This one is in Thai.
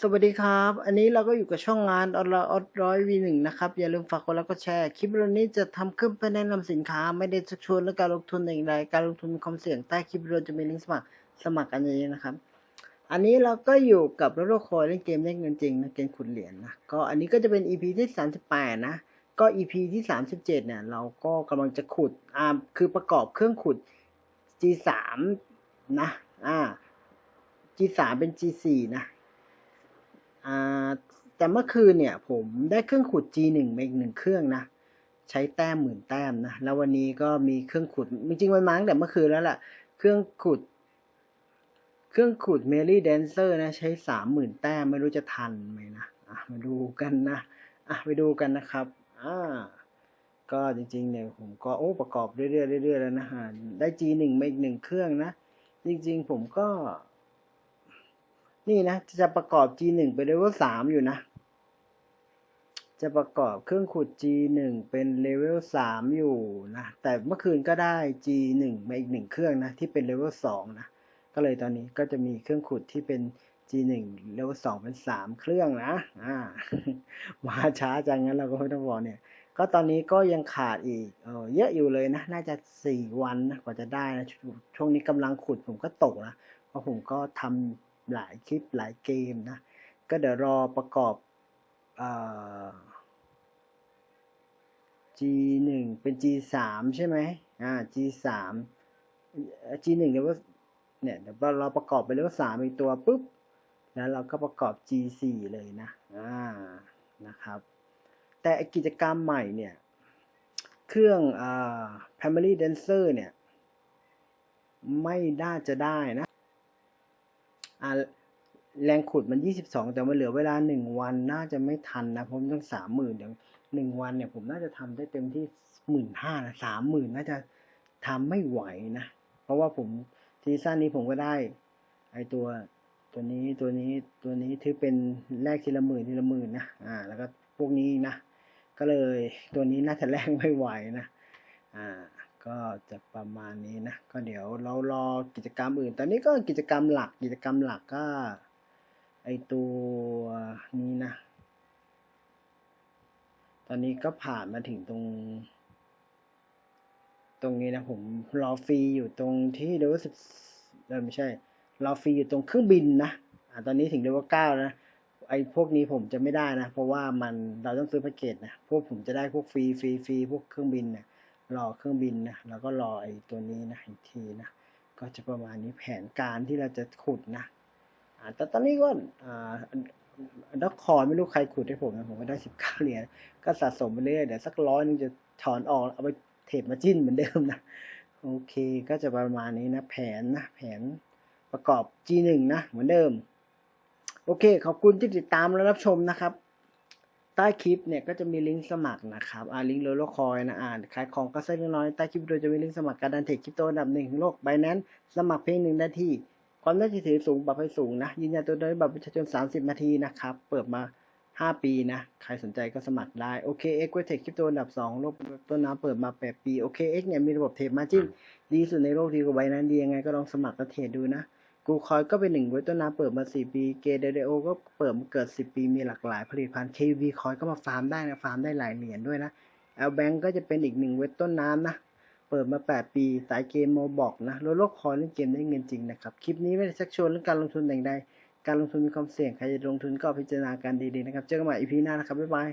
สวัสดีครับ อันนี้เราก็อยู่กับช่องงานออนไลน์ออดร้อยวีหนึ่งนะครับ อย่าลืมฝากกดไลค์กดแชร์ คลิปวิดีโอนี้จะทำขึ้นเพื่อแนะนำสินค้า ไม่ได้ชักชวนเรื่องการลงทุนอย่างใดการลงทุนมีความเสี่ยงใต้คลิปวิดีโอจะมีลิงก์สมัครสมัครกันอย่างนี้นะครับ อันนี้เราก็อยู่กับโรโคอยเล่นเกมได้เงินจริงนะเกมขุดเหรียญนะ ก็อันนี้ก็จะเป็น EP ที่ 38 นะ ก็ EP ที่ 37 เนี่ย เราก็กำลังจะขุด อ่า คือประกอบเครื่องขุด G3 นะ อ่า G3 เป็น G4 นะ แต่เมื่อคืนเนี่ยผมได้เครื่องขุด G1 มาอีกหนึ่งเครื่องนะ ใช้แต้มหมื่นแต้มนะ แล้ววันนี้ก็มีเครื่องขุด จริงๆมันมาตั้งแต่เมื่อคืนแล้วล่ะ เครื่องขุด เครื่องขุด Mary Dancer นะ ใช้สามหมื่นแต้มไม่รู้จะทันไหมนะอะมาดูกันนะอะไปดูกันนะครับอ่าก็จริงๆเนี่ยผมก็โอ้ประกอบเรื่อยๆเรื่อยๆแล้วนะฮะได้ G1 มาอีกหนึ่งเครื่องนะ จริงๆผมก็ นี่นะ จะประกอบ G1 เป็น level 3อยู่นะ จะประกอบเครื่องขุด G1 เป็น level 3อยู่นะ แต่เมื่อคืนก็ได้ G1 มาอีกหนึ่งเครื่องนะ ที่เป็น level 2นะ ก็เลยตอนนี้ก็จะมีเครื่องขุดที่เป็น G1 level 2เป็น 3 เครื่องนะ อ่า มาช้าจังงั้นเราก็ไม่ต้องบอกเนี่ย ก็ตอนนี้ก็ยังขาดอีกเออเยอะอยู่เลยนะ น่าจะ 4 วันนะกว่าจะได้นะชช่วงนี้กำลังขุดผมก็ตกนะ เพราะผมก็ทำ หลายคลิปหลายเกมนะ ก็เดี๋ยวรอประกอบอ G1 เป็น G3 ใช่ไหมอ่า G3 G1 เดี๋ยวว่าเนี่ยเดี๋ยวเราประกอบไปเลเวล3อีกตัวปุ๊บ แล้วเราก็ประกอบ G4 เลยนะ อ่า นะครับ แต่กิจกรรมใหม่เนี่ย เครื่องอ่า Primary Dancer เนี่ย ไม่น่าจะได้นะ อ่าแรงขุดมัน 22 แต่มันเหลือเวลา 1 วันน่าจะไม่ทันนะผมต้อง 30,000อย่าง1วันเนี่ยผมน่าจะทำได้เต็มที่ 15,000นะ30,000น่าจะทำไม่ไหวนะ เพราะว่าผมซีซั่นนี้ผมก็ได้ ไอตัวตัวนี้ตัวนี้ตัวนี้ถือเป็นแลกทีละหมื่นทีละหมื่นนะอ่า แล้วก็พวกนี้นะ ก็เลยตัวนี้น่าจะแลกไม่ไหวนะอ่า ก็จะประมาณนี้นะ ก็เดี๋ยวเรารอกิจกรรมอื่น ตอนนี้ก็กิจกรรมหลัก กิจกรรมหลักก็ ไอตัวนี้นะ ตอนนี้ก็ผ่านมาถึงตรง ตรงนี้นะผมรอฟรีอยู่ตรงที่เลเวลสิบเออไม่ใช่ รอฟรีอยู่ตรงเครื่องบินนะอ่าตอนนี้ถึงเลเวลเก้านะไอ้พวกนี้ผมจะไม่ได้นะ เพราะว่ามันเราต้องซื้อแพ็กเกจนะ พวกผมจะได้พวกฟรีฟรีฟรีพวกเครื่องบินเนี่ย รอเครื่องบินนะแล้วก็รอไอ้ตัวนี้นะอีกทีนะก็จะประมาณนี้แผนการที่เราจะขุดนะแต่ตอนนี้ก็อ่าด็อกคอร์ไม่รู้ใครขุดให้ผมนะผมก็ได้สิบเก้าเหรียญก็สะสมไปเรื่อยเดี๋ยวสักร้อยนึงจะถอนออกเอาไปเทรดมาจิ้นเหมือนเดิมนะโอเคก็จะประมาณนี้นะแผนนะแผนประกอบ G1 นะเหมือนเดิม โอเค ขอบคุณที่ติดตามและรับชมนะครับ ใต้คลิปเนี่ยก็จะมีลิงก์สมัครนะครับอ่าลิงก์โลโลคอยนะอ่านขายของก็เส้นน้อยใต้คลิปวิดีโอจะมีลิงก์สมัครการดันเทรดคริปโตอันดับหนึ่งของโลกไบแนนสมัครเพียงหนึ่งนาทีความน่าเชื่อถือสูงบัตรให้สูงนะยืนยันตัวตนด้วยบัตรประชาชน 30 นาทีนะครับเปิดมา 5 ปีนะ ใครสนใจก็สมัครได้โอเค X เวทเทคคริปโตอันดับ 2 โลกต้นน้ำเปิดมา 8 ปีโอเค X เนี่ยมีระบบเทรดมาจิ้นดีสุดในโลกดีกว่าไบแนนดียังไงก็ลองสมัครแล้วเทรดดูนะ กูคอยก็เป็นหนึ่งไว้ต้นน้ำเปิดมา4ปีเกเดโอก็เปิดมาเกิด10ปีมีหลากหลายผลิตภัณฑ์ KV คอยก็มาฟาร์มได้นะฟาร์มได้หลายเหรียญด้วยนะ L Bank ก็จะเป็นอีกหนึ่งเว็บต้นน้ำนะเปิดมา 8 ปีสายเกมโมบอกนะโลโลคอยเล่นเกมได้เงินจริงนะครับ คลิปนี้ไม่ได้ชักชวนเรื่องการลงทุนแต่อย่างใดการลงทุนมีความเสี่ยงใครจะลงทุนก็พิจารณาการดีๆนะครับ เจอกันใหม่ EP หน้านะครับบ๊ายบาย